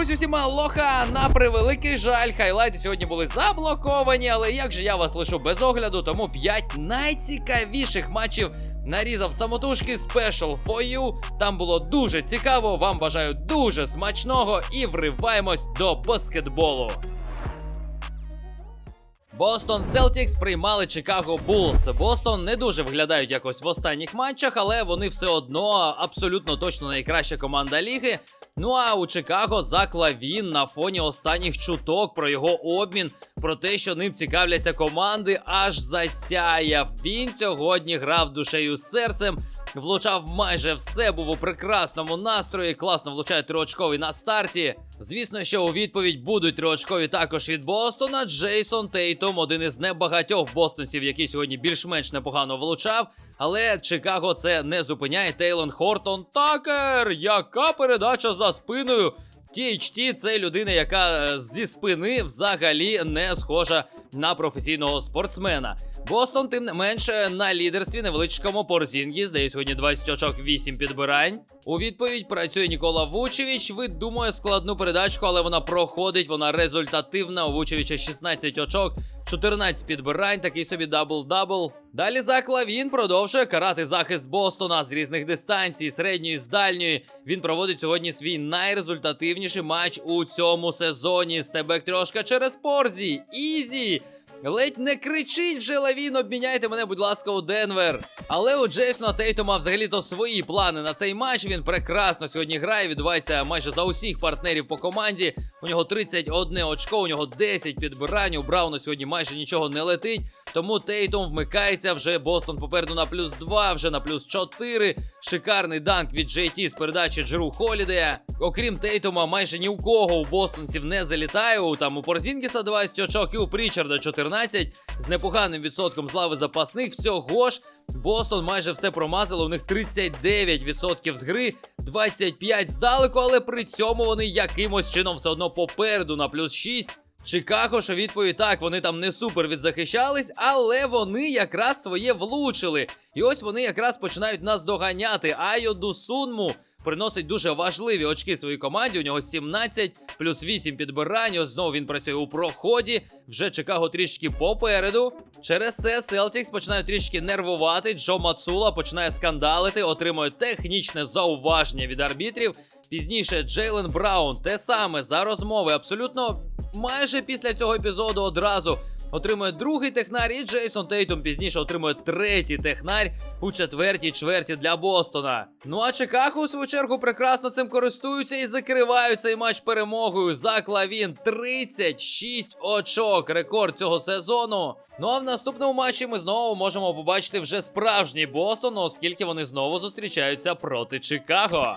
Друзі, усім лоха на превеликий жаль. Хайлайти сьогодні були заблоковані, але як же я вас лишу без огляду, тому 5 найцікавіших матчів нарізав самотужки Special for you. Там було дуже цікаво. Вам бажаю дуже смачного і вриваємось до баскетболу. Бостон Селтікс приймали Чикаго Булс. Бостон не дуже виглядають якось в останніх матчах, але вони все одно абсолютно точно найкраща команда ліги. Ну а у Чикаго Зак Лавін на фоні останніх чуток про його обмін, про те, що ним цікавляться команди, аж засяяв. Він сьогодні грав душею з серцем. Влучав майже все, був у прекрасному настрої, класно влучає триочковий на старті. Звісно, що у відповідь будуть триочкові також від Бостона. Джейсон Тейтом, один із небагатьох бостонців, який сьогодні більш-менш непогано влучав. Але Чикаго це не зупиняє. Тейлон Хортон Такер. Яка передача за спиною? THT – це людина, яка е, зі спини взагалі не схожа на професійного спортсмена. Бостон, тим не менше, на лідерстві невеличкому Порзінгі, здає сьогодні 20 очок, 8 підбирань. У відповідь працює Нікола Вучевич. Видумує складну передачку, але вона проходить. Вона результативна. У Вучевича 16 очок, 14 підбирань, такий собі дабл-дабл. Далі Зак Лавін продовжує карати захист Бостона з різних дистанцій, середньої з дальньої. Він проводить сьогодні свій найрезультативніший матч у цьому сезоні. Стебек трошка через Порзі. Ізі! Ледь не кричить вже Лавін, обміняйте мене, будь ласка, у Денвер. Але у Джейсона Тейтума взагалі-то свої плани на цей матч. Він прекрасно сьогодні грає, відбувається майже за усіх партнерів по команді. У нього 31 очко, у нього 10 підбирань. У Брауна сьогодні майже нічого не летить. Тому Тейтом вмикається вже Бостон попереду на плюс 2, вже на плюс 4. Шикарний данк від JT з передачі Джеру Холідея. Окрім Тейтума, майже ні у кого у бостонців не залітає. Там у Порзінгіса 20 очок і у Прічарда 14 з непоганим відсотком з лави запасних. Всього ж Бостон майже все промазало. У них 39% з гри, 25 здалеку, але при цьому вони якимось чином все одно попереду на плюс 6. Чикаго, що відповідь так, вони там не супер відзахищались, але вони якраз своє влучили. І ось вони якраз починають нас доганяти. Айо Дусунму приносить дуже важливі очки своїй команді. У нього 17 плюс 8 підбирань. Ось знову він працює у проході. Вже Чикаго трішки попереду. Через це Селтікс починають трішки нервувати. Джо Мацула починає скандалити, отримує технічне зауваження від арбітрів. Пізніше Джейлен Браун те саме за розмови. Абсолютно майже після цього епізоду одразу отримує другий технар, і Джейсон Тейтум пізніше отримує третій технар у четвертій чверті для Бостона. Ну а Чикаго, у свою чергу, прекрасно цим користуються і закривають цей матч перемогою. Зак Лавін 36 очок. Рекорд цього сезону. Ну а в наступному матчі ми знову можемо побачити вже справжній Бостон, оскільки вони знову зустрічаються проти Чикаго.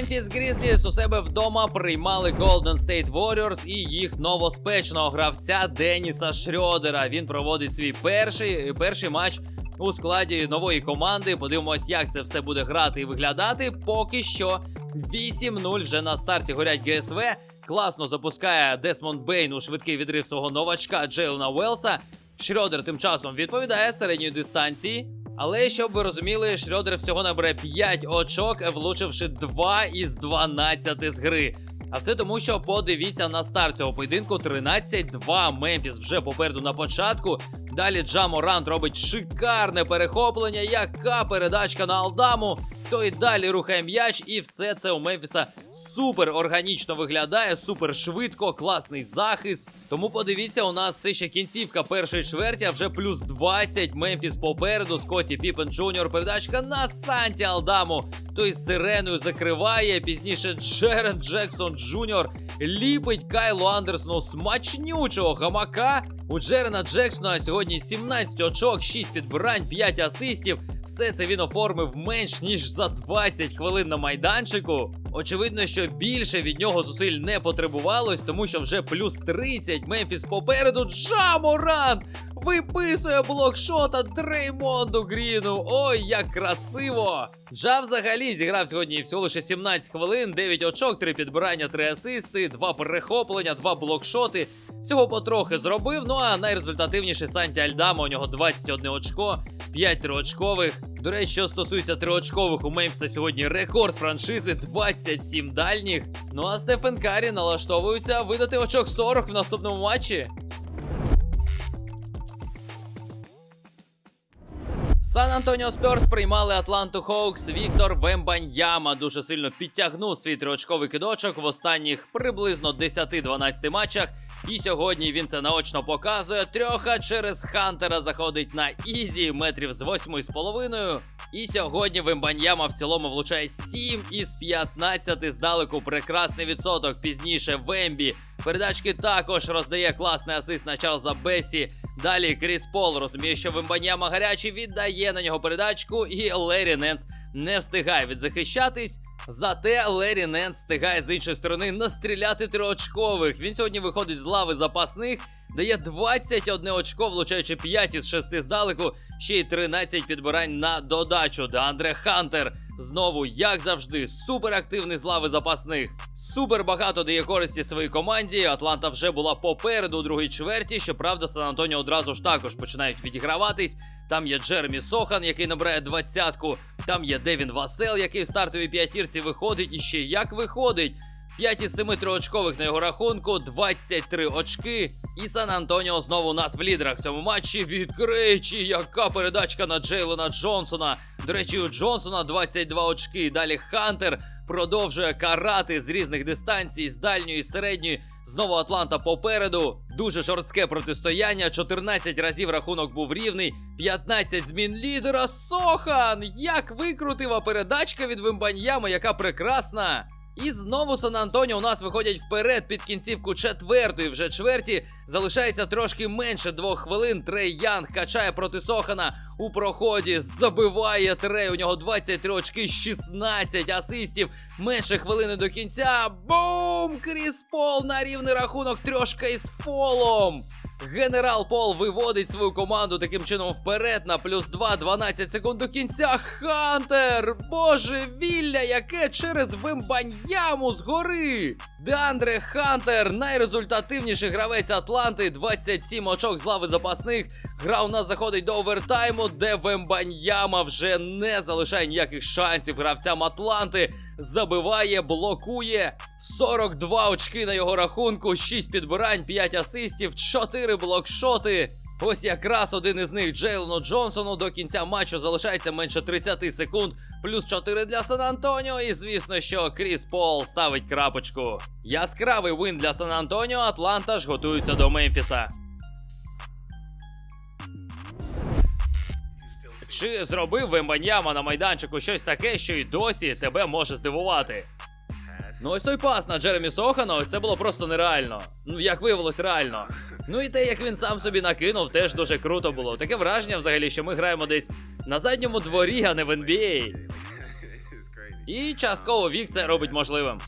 Мемфіс Грізліс у себе вдома приймали Golden State Warriors і їх новоспечного гравця Деніса Шрьодера. Він проводить свій перший перший матч у складі нової команди. Подивимось, як це все буде грати і виглядати. Поки що 8-0 вже на старті горять ГСВ. Класно запускає Десмонд Бейн у швидкий відрив свого новачка Джейлена Уелса. Шрьодер тим часом відповідає середньої дистанції. Але щоб ви розуміли, Шрьодер всього набере 5 очок, влучивши 2 із 12 з гри. А все тому, що подивіться на старт цього поєдинку: 13-2. Мемфіс вже попереду на початку. Далі Джаморант робить шикарне перехоплення. Яка передачка на Алдаму. Той далі рухає м'яч, і все це у Мемфіса супер органічно виглядає, супер швидко, класний захист. Тому подивіться, у нас все ще кінцівка першої чверті, а вже плюс 20. Мемфіс попереду. Скотті Піпен Джуніор. Передачка на Санті Алдаму. Той з сиреною закриває. Пізніше Джерен Джексон Джуніор ліпить Кайлу Андерсону смачнючого гамака. У Джерена Джексона сьогодні 17 очок, 6 підбирань, 5 асистів. Все це він оформив менш ніж за 20 хвилин на майданчику. Очевидно, що більше від нього зусиль не потребувалось, тому що вже плюс 30 Мемфіс попереду. Джаморан Виписує блокшота Дреймонду Гріну. Ой, як красиво! Джа взагалі зіграв сьогодні всього лише 17 хвилин, 9 очок, 3 підбирання, 3 асисти, 2 перехоплення, 2 блокшоти. Всього потрохи зробив. Ну а найрезультативніший Санті Альдама, у нього 21 очко, 5 триочкових. До речі, що стосується триочкових, у Мемфіса сьогодні рекорд франшизи 27 дальніх. Ну а Стефен Карі налаштовується видати очок 40 в наступному матчі. Сан Антоніо Сперс приймали Атланту Хоукс. Віктор Вембаньяма дуже сильно підтягнув свій триочковий кидочок в останніх приблизно 10-12 матчах. І сьогодні він це наочно показує. Трьоха через Хантера заходить на Ізі метрів з 8,5. І сьогодні Вембаньяма в цілому влучає 7 із 15 здалеку. Прекрасний відсоток. Пізніше Вембі. Передачки також роздає класний асист на Чарльза Бесі. Далі Кріс Пол розуміє, що Вембаньяма гарячий, віддає на нього передачку, і Лері Ненс не встигає відзахищатись. Зате Лері Ненс встигає з іншої сторони настріляти триочкових. Він сьогодні виходить з лави запасних, дає 21 очко, влучаючи 5 із 6 здалеку, ще й 13 підбирань на додачу. Деандре Хантер знову, як завжди, суперактивний з лави запасних. Супер багато дає користі своїй команді. Атланта вже була попереду у другій чверті. Щоправда, Сан Антоніо одразу ж також починають відіграватись. Там є Джеремі Сохан, який набирає двадцятку. Там є Девін Васел, який в стартовій п'ятірці виходить. І ще як виходить. 5 із 7 триочкових на його рахунку, 23 очки. І Сан Антоніо знову у нас в лідерах в цьому матчі. Відкричі, яка передачка на Джейлона Джонсона. До речі, у Джонсона 22 очки. Далі Хантер продовжує карати з різних дистанцій, з дальньої, і середньої. Знову Атланта попереду. Дуже жорстке протистояння. 14 разів рахунок був рівний. 15 змін лідера. Сохан! Як викрутива передачка від Вимбаньяма, яка прекрасна! І знову Сан Антоніо у нас виходять вперед під кінцівку четвертої. Вже чверті залишається трошки менше двох хвилин. Трей Янг качає проти Сохана у проході. Забиває Трей. У нього 23 очки, 16 асистів. Менше хвилини до кінця. Бум! Кріс Пол на рівний рахунок. Трьошка із фолом. Генерал Пол виводить свою команду таким чином вперед на плюс 2, 12 секунд до кінця. Хантер! Боже вілля, яке через вимбаньяму згори! Деандре Хантер, найрезультативніший гравець Атланти, 27 очок з лави запасних. Гра у нас заходить до овертайму, де Вембаньяма вже не залишає ніяких шансів гравцям Атланти. Забиває, блокує. 42 очки на його рахунку, 6 підбирань, 5 асистів, 4 блокшоти. Ось якраз один із них Джейлону Джонсону до кінця матчу залишається менше 30 секунд, плюс 4 для Сан Антоніо. І звісно, що Кріс Пол ставить крапочку. Яскравий вин для Сан Антоніо, Атланта ж готується до Мемфіса. Чи зробив Вембаньяма на майданчику щось таке, що й досі тебе може здивувати? Ну ось той пас на Джеремі Сохана, це було просто нереально. Ну, як виявилось, реально. Ну і те, як він сам собі накинув, теж дуже круто було. Таке враження взагалі, що ми граємо десь на задньому дворі, а не в NBA. І частково вік це робить можливим.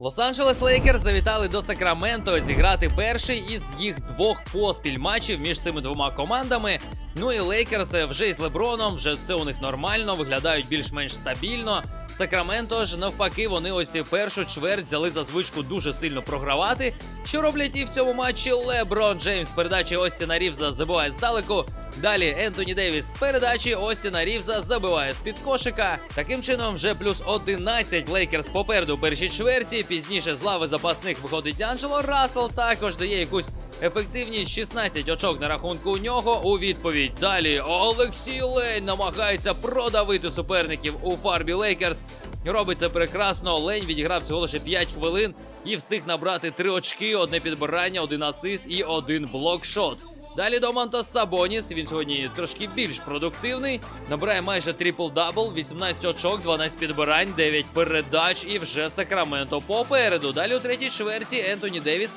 Лос-Анджелес Лейкерс завітали до Сакраменто зіграти перший із їх двох поспіль матчів між цими двома командами. Ну і Лейкерс вже із Леброном, вже все у них нормально, виглядають більш-менш стабільно. Сакраменто ж навпаки, вони ось першу чверть взяли за звичку дуже сильно програвати. Що роблять і в цьому матчі Леброн Джеймс передачі Остіна Рівза забиває здалеку. Далі Ентоні Девіс з передачі Остіна Рівза забиває з-під кошика. Таким чином, вже плюс 11 Лейкерс попереду у першій чверті. Пізніше з лави запасних виходить Анджело Рассел. Також дає якусь ефективність 16 очок на рахунку у нього. У відповідь далі Олексій Лень намагається продавити суперників у фарбі Лейкерс. Робить це прекрасно. Лень відіграв всього лише 5 хвилин і встиг набрати 3 очки, одне підбирання, один асист і один блокшот. Далі Домантас Сабоніс. Він сьогодні трошки більш продуктивний. Набирає майже трипл-дабл, 18 очок, 12 підбирань, 9 передач і вже Сакраменто попереду. Далі у третій чверті Ентоні Девіс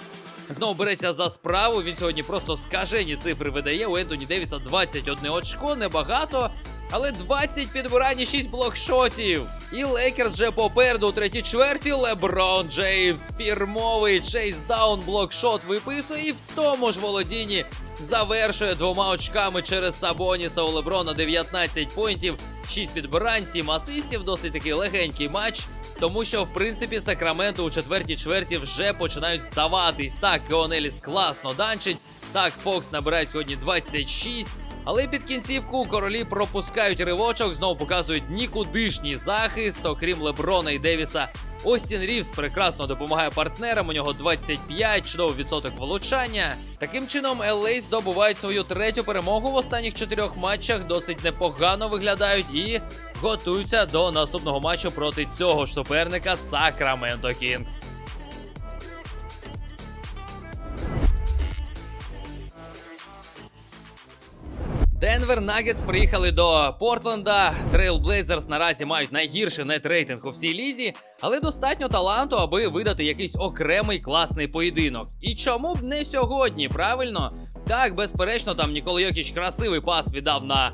Знову береться за справу. Він сьогодні просто скажені цифри видає. У Ентоні Девіса 21 очко, небагато. Але 20 підбирань і 6 блокшотів. І Лейкерс вже попереду у третій чверті. Леброн Джеймс, фірмовий чейсдаун блокшот виписує і в тому ж володінні завершує двома очками через Сабоніса у Леброна 19 поінтів, 6 підбирань, 7 асистів. Досить такий легенький матч. Тому що, в принципі, Сакраменто у четвертій чверті вже починають здаватись. Так, Кеонеліс класно данчить. Так, Фокс набирає сьогодні 26. Але під кінцівку королі пропускають ривочок, знову показують нікудишній захист, окрім Леброна і Девіса. Остін Рівс прекрасно допомагає партнерам. У нього 25, чудовий відсоток влучання. Таким чином, LA здобувають свою третю перемогу в останніх чотирьох матчах. Досить непогано виглядають і готуються до наступного матчу проти цього ж суперника Сакраменто Кінгс. Денвер Нагетс приїхали до Портленда. Трейл Блейзерс наразі мають найгірший нет-рейтинг у всій лізі, але достатньо таланту, аби видати якийсь окремий класний поєдинок. І чому б не сьогодні, правильно? Так, безперечно, там Нікола Йокіч красивий пас віддав на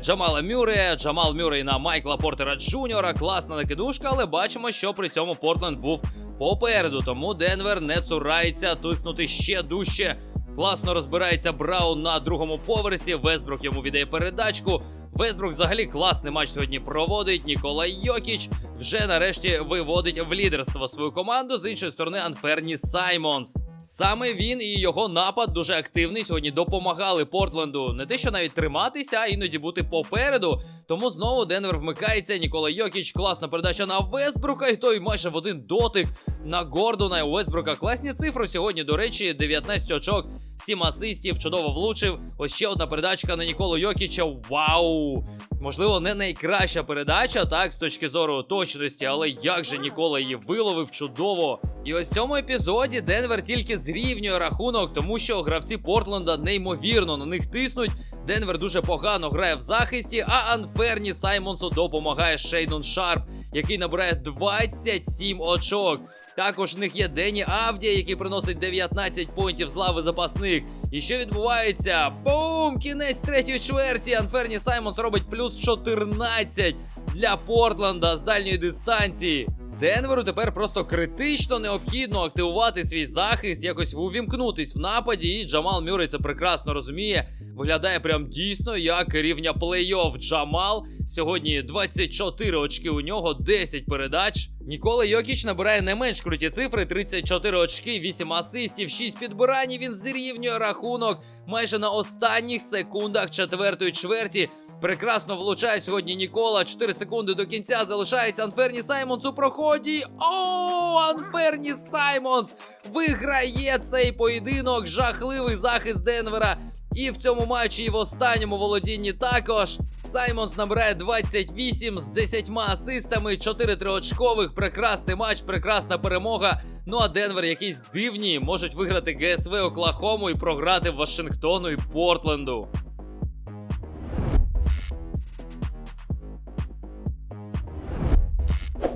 Джамала Мюрея, Джамал Мюррей на Майкла Портера Джуніора. Класна накидушка, але бачимо, що при цьому Портленд був попереду. Тому Денвер не цурається тиснути ще дужче. Класно розбирається Браун на другому поверсі. Весбрук йому віддає передачку. Весбрук взагалі класний матч сьогодні проводить. Нікола Йокіч вже нарешті виводить в лідерство свою команду. З іншої сторони, Анферні Саймонс. Саме він і його напад дуже активний. Сьогодні допомагали Портленду не те, що навіть триматися, а іноді бути попереду. Тому знову Денвер вмикається. Нікола Йокіч, класна передача на Весбрука, і той майже в один дотик на Гордона. У Весбрука класні цифри сьогодні. До речі, 19 очок, 7 асистів, чудово влучив. Ось ще одна передачка на Ніколу Йокіча. Вау! Можливо, не найкраща передача, так, з точки зору точності, але як же Нікола її виловив чудово. І ось в цьому епізоді Денвер тільки зрівнює рахунок, тому що гравці Портленда неймовірно на них тиснуть. Денвер дуже погано грає в захисті, а Анферні Саймонсу допомагає Шейнон Шарп, який набирає 27 очок. Також в них є Дені Авдія, який приносить 19 понтів з лави запасних. І що відбувається? Бум! Кінець третьої чверті. Анферні Саймонс робить плюс 14 для Портленда з дальньої дистанції. Денверу тепер просто критично необхідно активувати свій захист, якось увімкнутись в нападі. І Джамал Мюррей це прекрасно розуміє. Виглядає прям дійсно як рівня плей-офф Джамал. Сьогодні 24 очки у нього, 10 передач. Нікола Йокіч набирає не менш круті цифри: 34 очки, 8 асистів, 6 підбирань. Він зрівнює рахунок майже на останніх секундах четвертої чверті. Прекрасно влучає сьогодні Нікола. 4 секунди до кінця залишається Анферні Саймонс у проході. О, Анферні Саймонс виграє цей поєдинок. Жахливий захист Денвера. І в цьому матчі, і в останньому володінні також. Саймонс набирає 28 з 10 асистами, 4 триочкових. Прекрасний матч, прекрасна перемога. Ну а Денвер якісь дивні можуть виграти ГСВ Оклахому і програти Вашингтону і Портленду.